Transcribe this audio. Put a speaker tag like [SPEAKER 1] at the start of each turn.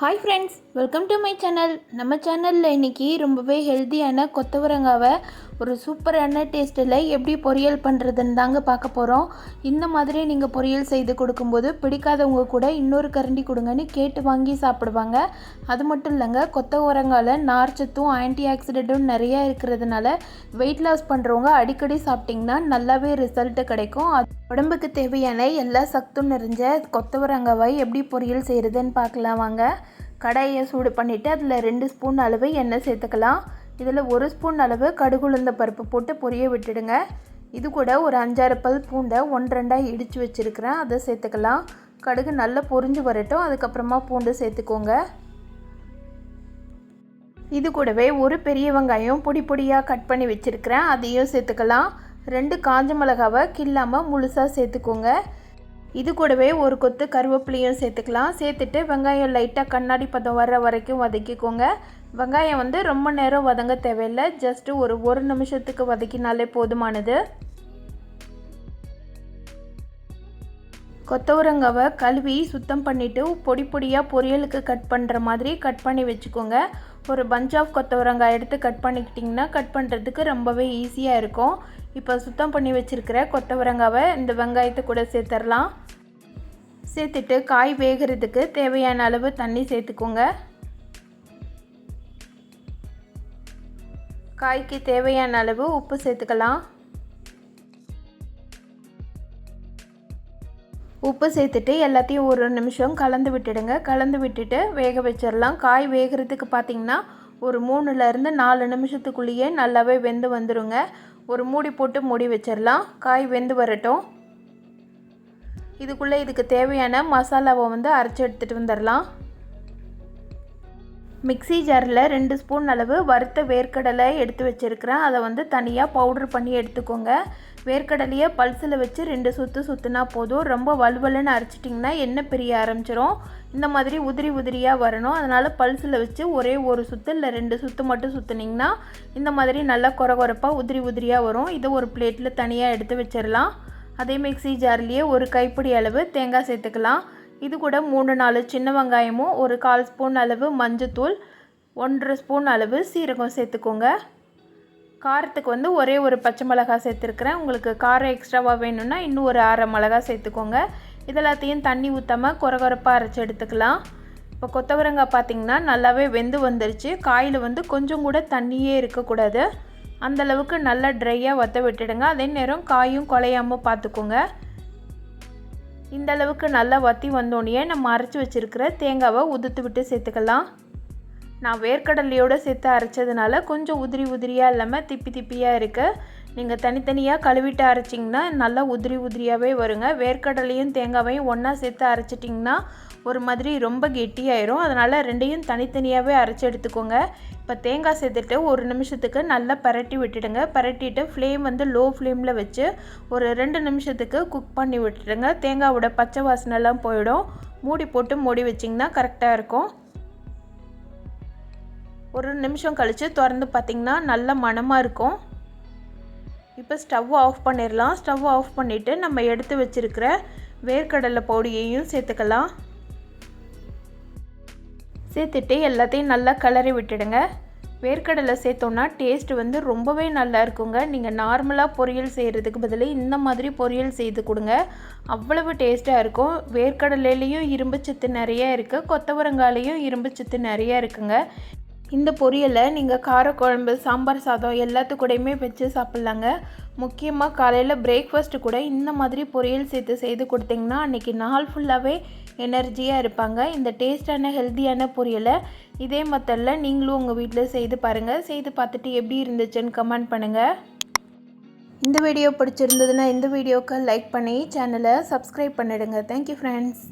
[SPEAKER 1] Hi friends welcome to my channel நம்ம சேனலில் இன்றைக்கி ரொம்பவே ஹெல்த்தியான கொத்தவரங்காவை ஒரு சூப்பரான டேஸ்ட்டில் எப்படி பொரியல் பண்ணுறதுன்னு தாங்க பார்க்க போகிறோம் இந்த மாதிரி நீங்கள் பொரியல் செய்து கொடுக்கும்போது பிடிக்காதவங்க கூட இன்னொரு கரண்டி கொடுங்கன்னு கேட்டு வாங்கி சாப்பிடுவாங்க. அது மட்டும் இல்லைங்க கொத்தவரங்கால நார்ச்சத்தும் ஆன்டி ஆக்சிடென்ட்டும் நிறையா இருக்கிறதுனால வெயிட் லாஸ் பண்ணுறவங்க அடிக்கடி சாப்பிட்டிங்கன்னா நல்லாவே ரிசல்ட்டு கிடைக்கும். அது உடம்புக்கு தேவையான எல்லா சத்தும் நிறைஞ்ச கொத்தவரங்காவை எப்படி பொரியல் செய்கிறதுன்னு பார்க்கலாம் வாங்க. கடாயை சூடு பண்ணிவிட்டு அதில் ரெண்டு ஸ்பூன் அளவு எண்ணெய் சேர்த்துக்கலாம். இதில் ஒரு ஸ்பூன் அளவு கடுகுளுந்த பருப்பு போட்டு பொரிய விட்டுடுங்க. இது கூட ஒரு அஞ்சாறு பல் பூண்டை ஒன்று ரெண்டாக இடித்து வச்சுருக்கிறேன். அதை சேர்த்துக்கலாம். கடுகு நல்லா பொரிஞ்சு வரட்டும். அதுக்கப்புறமா பூண்டு சேர்த்துக்கோங்க. இது கூடவே ஒரு பெரிய வெங்காயம் பொடி பொடியாக கட் பண்ணி வச்சுருக்கிறேன். அதையும் சேர்த்துக்கலாம். ரெண்டு காஞ்ச மிளகாவை கில்லாமல் முழுசாக சேர்த்துக்கோங்க. இது கூடவே ஒரு கொத்து கருவேப்பிலையும் சேர்த்துக்கலாம். சேர்த்துட்டு வெங்காயம் லைட்டாக கண்ணாடி பதம் வர்ற வரைக்கும் வதக்கிக்கோங்க. வெங்காயம் வந்து ரொம்ப நேரம் வதங்க தேவையில்லை. ஜஸ்ட்டு ஒரு ஒரு நிமிஷத்துக்கு வதக்கினாலே போதுமானது. கொத்தவரங்காவை கழுவி சுத்தம் பண்ணிவிட்டு பொடி பொடியாக பொரியலுக்கு கட் பண்ணுற மாதிரி கட் பண்ணி வச்சுக்கோங்க. ஒரு பஞ்ச் ஆஃப் கொத்தவரங்காய் எடுத்து கட் பண்ணிக்கிட்டிங்கன்னா கட் பண்ணுறதுக்கு ரொம்பவே ஈஸியாக இருக்கும். இப்போ சுத்தம் பண்ணி வச்சுருக்கிற கொத்தவரங்காவை இந்த வெங்காயத்தை கூட சேர்த்துடலாம் சேர்த்துட்டு காய் வேகிறதுக்கு தேவையான அளவு தண்ணி சேர்த்துக்கோங்க. காய்க்கு தேவையான அளவு உப்பு சேர்த்துக்கலாம். உப்பு சேர்த்துட்டு எல்லாத்தையும் ஒரு நிமிஷம் கலந்து விட்டுடுங்க. கலந்து விட்டுட்டு வேக வச்சிடலாம் காய் வேகிறதுக்கு பார்த்திங்கன்னா ஒரு மூணுலேருந்து நாலு நிமிஷத்துக்குள்ளேயே நல்லாவே வெந்து வந்துடுங்க ஒரு மூடி போட்டு மூடி வச்சிடலாம். காய் வெந்து வரட்டும். இதுக்குள்ளே இதுக்கு தேவையான மசாலாவை வந்து அரைச்சி எடுத்துகிட்டு வந்துடலாம். மிக்சி ஜாரில் ரெண்டு ஸ்பூன் அளவு வறுத்த வேர்க்கடலை எடுத்து வச்சுருக்கிறேன். அதை வந்து தனியாக பவுட்ரு பண்ணி எடுத்துக்கோங்க. வேர்க்கடலையை பல்சில் வச்சு ரெண்டு சுற்று சுற்றுனா போதும். ரொம்ப வலுவலுன்னு அரைச்சிட்டிங்கன்னா எண்ணெய் பிரிய ஆரம்பிச்சிரும். இந்த மாதிரி உதிரி உதிரியாக வரணும். அதனால் பல்சில் வச்சு ஒரே ஒரு சுற்று இல்லை ரெண்டு சுற்று மட்டும் சுற்றுனிங்கன்னா இந்த மாதிரி நல்லா குறகுறப்பாக உதிரி உதிரியாக வரும். இதை ஒரு பிளேட்டில் தனியாக எடுத்து வச்சிடலாம் அதே மிக்சி ஜார்லேயே ஒரு கைப்பிடி அளவு தேங்காய் சேர்த்துக்கலாம். இது கூட மூணு நாலு சின்ன வெங்காயமும் ஒரு கால் ஸ்பூன் அளவு மஞ்சத்தூள் ஒன்றரை ஸ்பூன் அளவு சீரகம் சேர்த்துக்கோங்க. காரத்துக்கு வந்து ஒரே ஒரு பச்சை மிளகா சேர்த்துருக்குறேன். உங்களுக்கு காரம் எக்ஸ்ட்ராவாக வேணும்னா இன்னும் ஒரு அரை மிளகா சேர்த்துக்கோங்க. இதெல்லாத்தையும் தண்ணி ஊற்றாமல் குறகுறப்பாக அரைச்சி எடுத்துக்கலாம். இப்போ கொத்தவரங்காய் பார்த்திங்கன்னா நல்லாவே வெந்து வந்துருச்சு. காயில் வந்து கொஞ்சம் கூட தண்ணியே இருக்கக்கூடாது. அந்தளவுக்கு நல்லா ட்ரையாக வற்ற விட்டுடுங்க. அதே நேரம் காயும் குலையாமல் பார்த்துக்கோங்க. இந்த அளவுக்கு நல்லா வற்றி வந்தோடனே நம்ம அரைச்சி வச்சுருக்கிற தேங்காவை உதுத்து விட்டு சேர்த்துக்கலாம். நான் வேர்க்கடலையோடு சேர்த்து அரைச்சதுனால கொஞ்சம் உதிரி உதிரியாக இல்லாமல் திப்பி திப்பியாக இருக்குது நீங்கள் தனித்தனியாக கழுவிட்டு அரைச்சிங்கன்னா நல்லா உதிரி உதிரியாகவே வருங்க. வேர்க்கடலையும் தேங்காவையும் ஒன்றா சேர்த்து அரைச்சிட்டிங்கன்னா ஒரு மாதிரி ரொம்ப கெட்டியாயிரும். அதனால் ரெண்டையும் தனித்தனியாகவே அரைச்சி எடுத்துக்கோங்க. இப்போ தேங்காய் சேர்த்துட்டு ஒரு நிமிஷத்துக்கு நல்லா பரட்டி விட்டுடுங்க. பரட்டிட்டு ஃப்ளேம் வந்து லோ ஃப்ளேமில் வச்சு ஒரு ரெண்டு நிமிஷத்துக்கு குக் பண்ணி விட்டுடுங்க. தேங்காவோட பச்சை வாசனைலாம் போயிடும். மூடி போட்டு மூடி வச்சிங்கன்னா கரெக்டாக இருக்கும். ஒரு நிமிஷம் கழித்து திறந்து பார்த்திங்கன்னா நல்ல மணமாக இருக்கும். இப்போ ஸ்டவ் ஆஃப் பண்ணிடலாம். ஸ்டவ் ஆஃப் பண்ணிவிட்டு நம்ம எடுத்து வச்சுருக்கிற வேர்க்கடலை பொடியையும் சேர்த்துக்கலாம். சேர்த்துட்டு எல்லாத்தையும் நல்லா கிளறி விட்டுடுங்க. வேர்க்கடலை சேர்த்தோன்னா டேஸ்ட் வந்து ரொம்பவே நல்லா இருக்குங்க. நீங்கள் நார்மலாக பொரியல் செய்கிறதுக்கு பதில் இந்த மாதிரி பொரியல் செய்து கொடுங்க. அவ்வளவு டேஸ்ட்டாக இருக்கும். வேர்க்கடலையிலையும் இரும்புச்சத்து நிறையா நிறைய இருக்குது கொத்தவரங்காலையும் இரும்புச்சத்து நிறையா நிறைய இருக்குங்க. இந்த பொரியலை நீங்கள் காரக்குழம்பு சாம்பார் சாதம் எல்லாத்துக்கூடையுமே வச்சு சாப்பிட்லாங்க. முக்கியமாக காலையில் பிரேக்ஃபாஸ்ட்டு கூட இந்த மாதிரி பொரியல் சேர்த்து செய்து கொடுத்தீங்கன்னா அன்றைக்கி நாள் ஃபுல்லாகவே எனர்ஜியாக இருப்பாங்க. இந்த டேஸ்டான ஹெல்த்தியான பொரியலை இதே மெத்தடில் நீங்களும் உங்கள் வீட்டில் செய்து பாருங்கள் செய்து பார்த்துட்டு எப்படி இருந்துச்சுன்னு கமெண்ட் பண்ணுங்கள் இந்த வீடியோ பிடிச்சிருந்ததுன்னா இந்த வீடியோக்கு லைக் பண்ணி சேனலை சப்ஸ்கிரைப் பண்ணிடுங்க. Thank you friends